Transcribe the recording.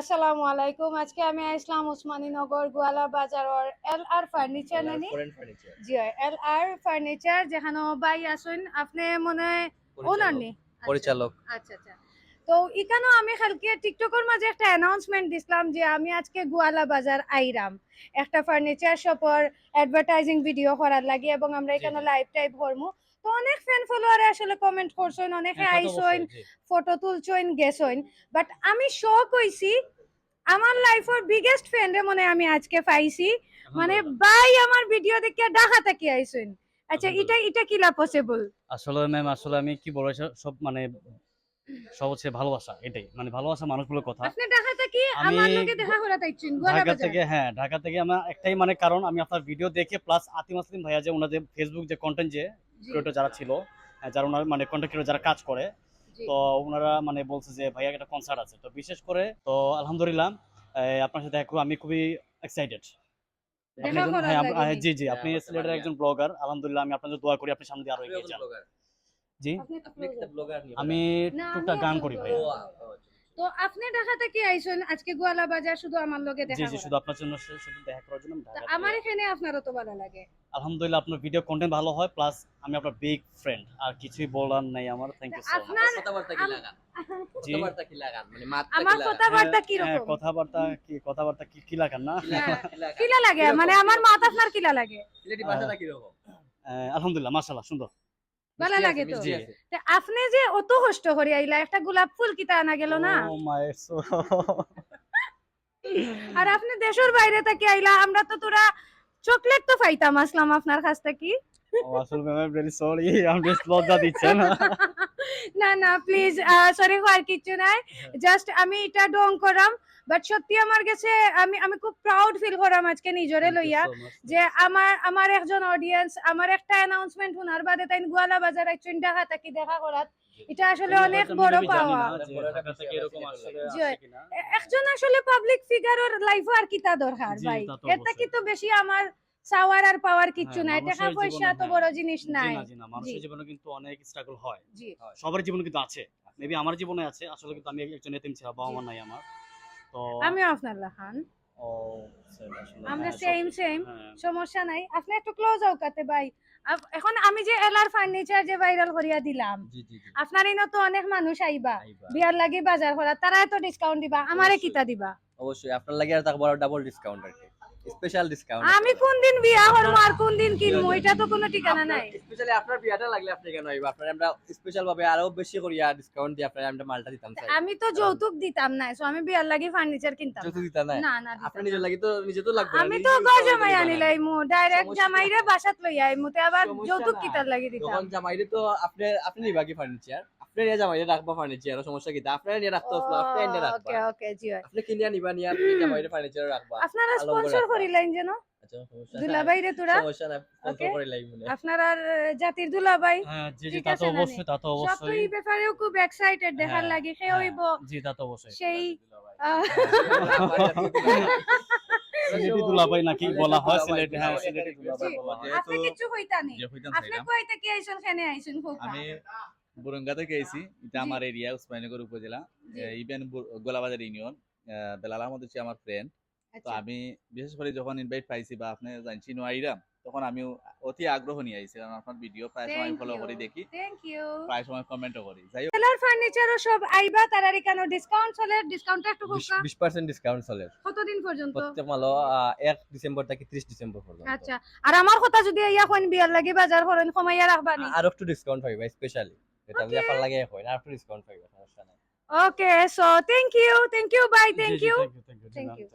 আসসালামু আলাইকুম। আজকে আমি আসলাম উসমানীনগর গোয়ালা বাজারর এল আর ফার্নিচার নানি। জি এল আর ফার্নিচার যেখানে বাই আসুন আপনি মনে ওনার নি? আচ্ছা, পরিচালক। আচ্ছা আচ্ছা। তো এখানেও আমি কালকে টিকটকের মাঝে একটা অ্যানাউন্সমেন্ট দিছিলাম যে আমি আজকে গোয়ালা বাজার আইরাম। একটা ফার্নিচার শপর অ্যাডভার্টাইজিং ভিডিও করার লাগে এবং আমরা এখানে। লাইভ টাইপ করব তো অনেক ফ্যান ফলোয়ারে আসলে কমেন্ট করছেন অনেকে আইসইন ফটো তুলছইন গেছইন। বাট আমি শখ হইছি আমার লাইফের বিগেস্ট ফ্রেন্ডে মনে আমি আজকে পাইছি। মানে বাই আমার ভিডিও দেখে ডাকা তাকি আইসইন। আচ্ছা এটা এটা কিলা পসিবল আসলে ম্যাম আসলে আমি কি বলব সব মানে সব হচ্ছে ভালোবাসা এটাই। মানে ভালোবাসা মানুষগুলোর কথা। আপনি ঢাকা থেকে আমার লোকে দেখা করা তাইছেন ঢাকা থেকে হ্যাঁ ঢাকা থেকে আমার একটাই মানে কারণ আমি আপনার ভিডিও দেখে প্লাস আতিম আসলিম ভাইয়া যে ওনাদের ফেসবুক যে কন্টেন্ট যে ক্রিয়েটর যারা ছিল হ্যাঁ, যারা ওনার মানে কন্টেন্ট ক্রিয়েটর যারা কাজ করে তো ওনারা মানে বলছে যে ভাইয়া একটা কনসার্ট আছে। তো বিশেষ করে তো আলহামদুলিল্লাহ আপনার সাথে আমি খুবই এক্সাইটেড জি। জি। আপনি হ্যাঁ, সিলেটের একজন ব্লগার আলহামদুলিল্লাহ আমি আপনাদের দোয়া করি আপনি সামনে দিয়ে আরও এগিয়ে যান। জি? আমি টুকটাক গান করি ভাইয়া। তো আপনি ঢাকা থেকে আইছেন? আজকে গোয়ালা বাজার শুধু আমার জি দেখা জি করা। শুধু আপনার জন্য শুধু দেখা করার জন্য আমি আমার এখানে আপনারও তো ভালো লাগে। আলহামদুলিল্লাহ আপনার ভিডিও কন্টেন্ট ভালো হয় প্লাস আমি আপনার বিগ ফ্রেন্ড আর কিছুই বলার নাই আমার। থ্যাংক ইউ সো মাচ আপনার কথাবার্তা কি লাগান? জি। কথাবার্তা কি লাগান? মানে মাত আমার কথাবার্তা কি হ্যাঁ, রকম কথাবার্তা কি কথাবার্তা কি কি লাগান না? কিলা লাগে? মানে আমার মাথা আপনার কিলা লাগে? সিলেটি ভাষাটা কি রকম আলহামদুলিল্লাহ মাশাআল্লাহ সুন্দর। ভালো লাগে তো? আপনি যে অত কষ্ট করে আইলা একটা গোলাপ ফুল কিতা আনা গেল না? আর আপনি দেশের বাইরে থেকে আইলা আমরা তো তোরা চকলেট তো পাইতাম আসলাম আপনার কাছ থেকে। আসলে ম্যাম সরি লজ্জা দিচ্ছেন। না না প্লিজ সরি আর কিছু নাই। জাস্ট আমি এটা ডং করাম। বাট সত্যি আমার কাছে আমি আমি খুব প্রাউড ফিল করাম আজকে নিজরে লইয়া যে আমার আমার একজন অডিয়েন্স আমার একটা অ্যানাউন্সমেন্ট শোনার বাদে তাই গোয়ালা বাজার একজন ঢাকা থাকি দেখা করাত। এটা আসলে অনেক বড় পাওয়া। একজন আসলে পাবলিক ফিগারের লাইফে আর কিতা দরকার ভাই। তো এর তো বেশি আমার চাওয়ার আর পাওয়ার কিচ্ছু হ্যাঁ, নাই টাকা পয়সা তো হ্যাঁ। বড় জিনিস নাই। মানুষের জীবনে কিন্তু অনেক স্ট্রাগল হয়। সবার জীবনে কিন্তু আছে। মেবি আমার জীবনে আছে আসলে কিন্তু আমি একজন এতিম ছিলাম বাবা মা নাই আমার। তো আপনার same আসলে, আমরা সেম সেম হ্যাঁ। সমস্যা নাই। আপনি একটু ক্লোজ আও কাতে ভাই। এখন আমি যে এলার ফার্নিচার যে ভাইরাল করিয়া দিলাম আপনার ইনো তো অনেক মানুষ আইবা। বিয়ার লাগি বাজার করা তারা তো ডিসকাউন্ট দিবা আমারে। কিতা দিবা? অবশ্যই আপনার লাগে আর থাকব ডাবল ডিসকাউন্ট আর কি। স্পেশাল ডিসকাউন্ট আমি কোন দিন বিয়া করব আর কোন দিন কিনবো এটা তো কোনো ঠিকানা নাই। স্পেশালি আপনার বিয়াটা লাগলে আপনি কেন আইবা? আপনার আমরা স্পেশাল ভাবে আরও বেশি করিয়া ডিসকাউন্ট দিয়ে আপনার আমরা মালটা দিতাম চাই আমি তো যৌতুক দিতাম না সো আমি বিয়ার লাগি ফার্নিচার কিনতাম। যত দিতা না না না আপনার দিতাম নিজের না। লাগি তো নিজে তো লাগবে আমি তো করার জামাই আনিলাই মু ডাইরেক্ট সমস্যা জামাই রে বাসাত লই আই মুতে আবার যৌতুক। কিতার লাগি দিতাম। জামাইরে তো আপনি আপনি নিবা কি ফার্নিচার আপনি নিয়ে জামাইরে রাখবা ফার্নিচার সমস্যা কি? আপনার নিয়ে রাখতে হলো আপনি নিয়ে রাখবা। ওকে ওকে জি আপনি কিনিয়া নিবা নিয়ে আপনি জামাইরে ফার্নিচার রাখবা। আপনারা স্পন্সর করিলেন যেন। আচ্ছা সমস্যা নাই। দুলাভাই রে তোরা। সমস্যা নাই স্পন্সর Okay. করে লাই মনে। আপনার আর জাতির দুলাভাই। হ্যাঁ জি জি তা তো অবশ্যই তা তো সব এই ব্যাপারেও খুব এক্সাইটেড দেখার হ্যাঁ, লাগে সে হ্যাঁ, হইব। জি তা তো অবশ্যই। সেই সিলেটি দুলাভাই নাকি বলা হয় সিলেটি হ্যাঁ সিলেটি দুলাভাই বলা হয়। আপনি কিছু আপনি আইছেন কেনে আইছেন খোকা বুরঙ্গা থেকে আইছি এটা। আমার area Osmaninagar upazila. Even Golabazar union Belal Ahmed হচ্ছে আমার ফ্রেন্ড তো আচ্ছা। আমি বিশেষ করে যখন ইনভাইট পাইছি বা আপনি জানছি নো আইরাম তখন আমি অতি আগ্রহ নিয়ে আইছি। কারণ আপনার ভিডিও প্রায় সময় ফলো করি দেখি। থ্যাংক ইউ প্রায় সময় কমেন্টও করি। যাই হোক। সেলার ফার্নিচারও সব আইবা তারারি কেন ডিসকাউন্ট চলে? ডিসকাউন্টটা একটু বিশ পার্সেন্ট ডিসকাউন্ট চলে। কতদিন পর্যন্ত? প্রত্যেক মালো আহ, এক ডিসেম্বর থেকে ত্রিশ ডিসেম্বর পর্যন্ত। আচ্ছা। আর আমার কথা যদি ইয়া কোন বিয়ার লাগি বাজার করেন কমাইয়া রাখবানি আর একটু ডিসকাউন্ট পাইবা স্পেশালি এটা যদি Okay. আপনার লাগে হয় আর একটু ডিসকাউন্ট পাইবা সমস্যা নাই okay so thank you thank you bye ji, thank ji, you thank you,